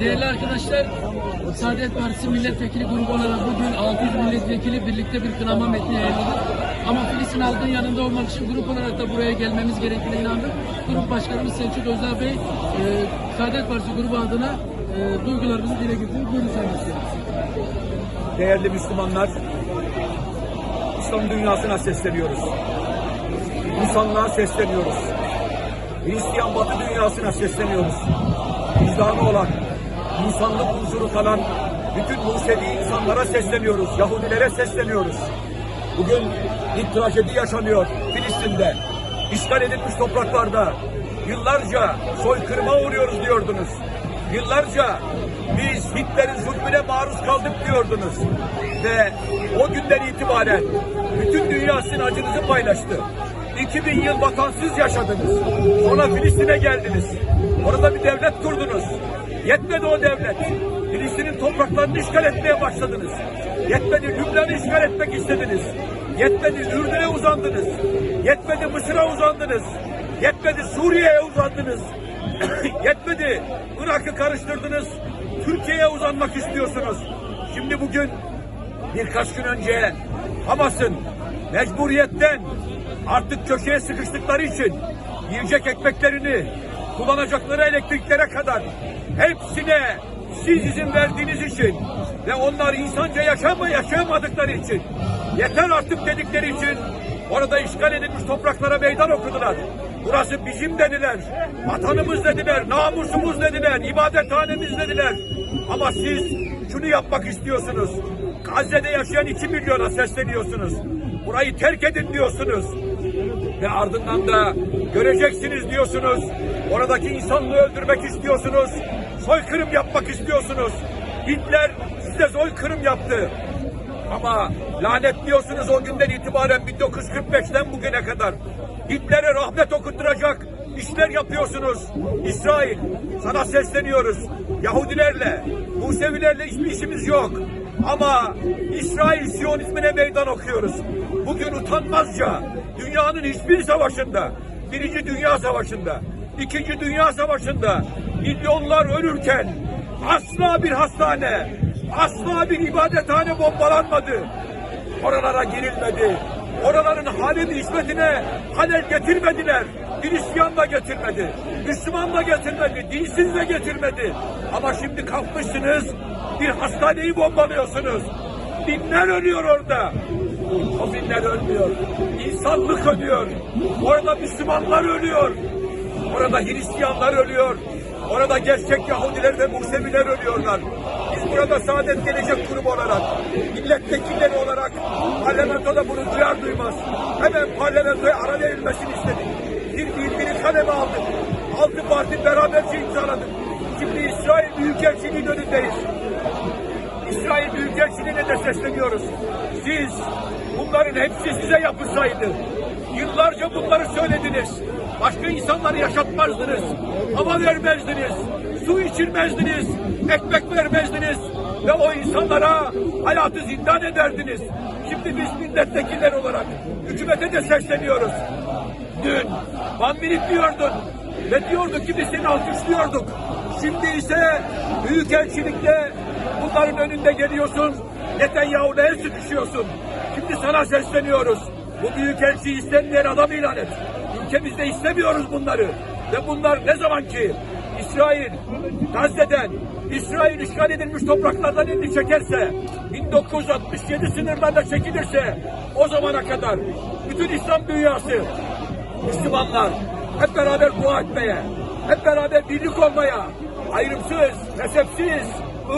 Değerli arkadaşlar, Saadet Partisi milletvekili grubu olarak bugün 600 milletvekili birlikte bir kınama metni yayınladık. Ama Filistin halkının yanında olmak için grup olarak da buraya gelmemiz gerektiğine inandık. Grup Başkanımız Selçuk Özdağ Bey, e, Saadet Partisi grubu adına e, duygularımızı dile getirdik. Buyurun Sayın. Değerli Müslümanlar, İslam dünyasına sesleniyoruz. İnsanlığa sesleniyoruz. Hristiyan Batı dünyasına sesleniyoruz. Vicdanı olan, insanlık unsuru kalan bütün Musevi insanlara sesleniyoruz. Yahudilere sesleniyoruz. Bugün bir trajedi yaşanıyor Filistin'de. İşgal edilmiş topraklarda yıllarca soykırıma uğruyoruz diyordunuz. Yıllarca biz Hitler'in zulmüne maruz kaldık diyordunuz. Ve o günden itibaren bütün dünya sizin acınızı paylaştı. 2000 yıl vatansız yaşadınız. Sonra Filistin'e geldiniz. Orada bir devlet kurdunuz. Yetmedi o devlet. Filistin'in topraklarını işgal etmeye başladınız. Yetmedi Lübnan'ı işgal etmek istediniz. Yetmedi Ürdün'e uzandınız. Yetmedi Mısır'a uzandınız. Yetmedi Suriye'ye uzandınız. Yetmedi Irak'ı karıştırdınız. Türkiye'ye uzanmak istiyorsunuz. Şimdi bugün birkaç gün önce Hamas'ın mecburiyetten artık köşeye sıkıştıkları için yiyecek ekmeklerini kullanacakları elektriklere kadar hepsine siz izin verdiğiniz için ve onlar insanca yaşama yaşayamadıkları için yeter artık dedikleri için orada işgal edilmiş topraklara meydan okudular. Burası bizim dediler, vatanımız dediler, namusumuz dediler, ibadethanemiz dediler. Ama siz şunu yapmak istiyorsunuz. Gazze'de yaşayan iki milyona sesleniyorsunuz. Burayı terk edin diyorsunuz. Ve ardından da göreceksiniz diyorsunuz. Oradaki insanlığı öldürmek istiyorsunuz. Soykırım yapmak istiyorsunuz. Hitler size soykırım yaptı. Ama lanetliyorsunuz o günden itibaren 1945'ten bugüne kadar. Hitler'e rahmet okutturacak işler yapıyorsunuz. İsrail sana sesleniyoruz. Yahudilerle, Musevilerle hiçbir işimiz yok. Ama İsrail Siyonizmine meydan okuyoruz. Bugün utanmazca dünyanın hiçbir savaşında, Birinci Dünya Savaşı'nda, İkinci Dünya Savaşı'nda milyonlar ölürken asla bir hastane, asla bir ibadethane bombalanmadı. Oralara girilmedi. Oraların halim hizmetine halel getirmediler. Hristiyan da getirmedi. Müslüman da getirmedi. Dinsiz de getirmedi. Ama şimdi kalkmışsınız bir hastaneyi bombalıyorsunuz. Binler ölüyor orada. O binler ölmüyor. İnsanlık ölüyor. Orada Müslümanlar ölüyor. Orada Hristiyanlar ölüyor. Orada gerçek Yahudiler ve Museviler ölüyorlar. Burada Saadet Gelecek Kurumu olarak, milletvekilleri olarak parlamentoda bunu duyar duymaz hemen parlamentoya ara verilmesini istedik. Bir bildiri kaleme aldık. Altı parti beraberce imzaladık. Şimdi İsrail Büyükelçiliği'nin önündeyiz. İsrail Büyükelçiliğine de sesleniyoruz. Siz bunların hepsi size yapılsaydı yıllarca bunları söylediniz. Başka insanları yaşatmazdınız. Hava vermezdiniz. Su içirmezdiniz. Ekmek vermezdiniz. Ve o insanlara hayatı zindan ederdiniz. Şimdi biz milletvekilleri olarak hükümete de sesleniyoruz. Dün Van diyordun. Ve diyorduk ki biz seni alkışlıyorduk. Şimdi ise Büyükelçilikte bunların önünde geliyorsun. Netanyahu'na el sıkışıyorsun. Şimdi sana sesleniyoruz. Bu büyükelçi istenmeyen adam ilan et. Ülkemizde istemiyoruz bunları. Ve bunlar ne zaman ki İsrail Gazze'den, İsrail işgal edilmiş topraklardan elini çekerse, 1967 sınırlarına çekilirse, o zamana kadar bütün İslam dünyası, Müslümanlar hep beraber dua etmeye, hep beraber birlik olmaya, ayrımsız, mezhepsiz,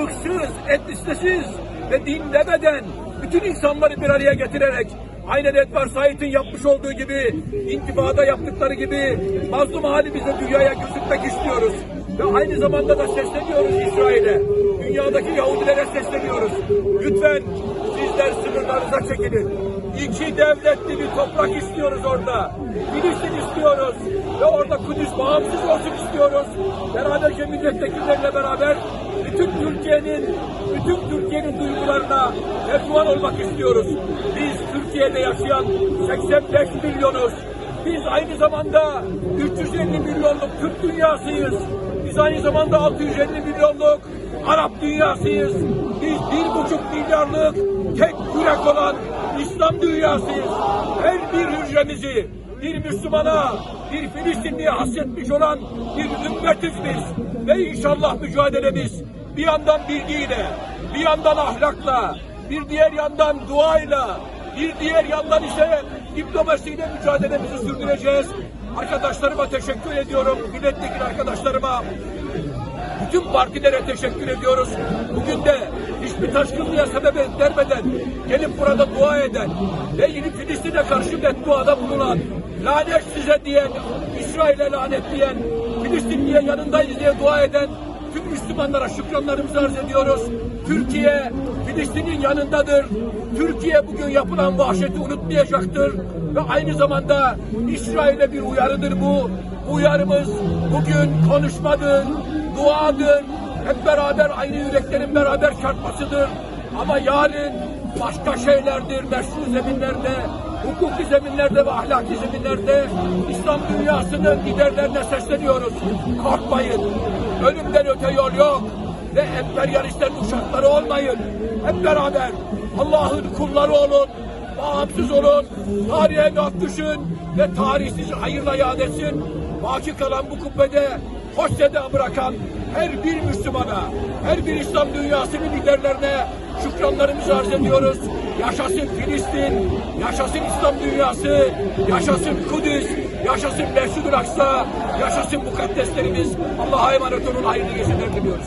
ırksız, etnisitesiz ve din demeden bütün insanları bir araya getirerek aynen Edward Said'in yapmış olduğu gibi intifada yaptıkları gibi mazlum halimizi dünyaya gözükmek istiyoruz. Ve aynı zamanda da sesleniyoruz İsrail'e. Dünyadaki Yahudilere sesleniyoruz. Lütfen sizler sınırlarınıza çekilin. İki devletli bir toprak istiyoruz orada. Filistin istiyoruz. Ve orada Kudüs bağımsız olsun istiyoruz. Beraberce milletvekilleriyle beraber bütün Türkiye'nin bütün Türkiye'nin duygularına tercüman olmak istiyoruz. Biz Türkiye'de yaşayan 85 milyonuz. Biz aynı zamanda 350 milyonluk Türk dünyasıyız. Aynı zamanda 650 milyonluk Arap dünyasıyız. Biz bir buçuk milyarlık tek yürek olan İslam dünyasıyız. Her bir hücremizi bir Müslümana, bir Filistinliye hasretmiş olan bir ümmetiz biz. Ve inşallah mücadelemiz bir yandan bilgiyle, bir yandan ahlakla, bir diğer yandan duayla, bir diğer yandan ise diplomasiyle mücadelemizi sürdüreceğiz. Arkadaşlarıma teşekkür ediyorum. Milletvekili arkadaşlarıma, bütün partilere teşekkür ediyoruz. Bugün de hiçbir taşkınlığa sebebiyet vermeden gelip burada dua eden ve yine Filistin'e karşı bedduada bulunan, lanet size diyen, İsrail'e lanet diyen, Filistin diye yanındayız diye dua eden tüm Müslümanlara şükranlarımızı arz ediyoruz. Türkiye Filistin'in yanındadır. Türkiye bugün yapılan vahşeti unutmayacaktır. Ve aynı zamanda İsrail'e bir uyarıdır bu. Uyarımız bugün konuşmadır, duadır. Hep beraber aynı yüreklerin beraber çarpmasıdır. Ama yarın başka şeylerdir. Meşru zeminlerde, hukuki zeminlerde ve ahlaki zeminlerde İslam dünyasının liderlerine sesleniyoruz. Korkmayın. Ölümden öte yol yok. Ve emperyalistlerin uşakları olmayın. Hep beraber Allah'ın kulları olun. Bağımsız olun. Tarihe not düşün. Ve tarih sizi hayırla yad etsin. Baki kalan bu kubbede hoş seda bırakan her bir Müslümana, her bir İslam dünyasının liderlerine şükranlarımızı arz ediyoruz. Yaşasın Filistin, yaşasın İslam dünyası, yaşasın Kudüs, Yaşasın Mescid-ül Aksa, yaşasın mukaddeslerimiz. Allah'a emanet olun, hayırlı geceler diliyoruz.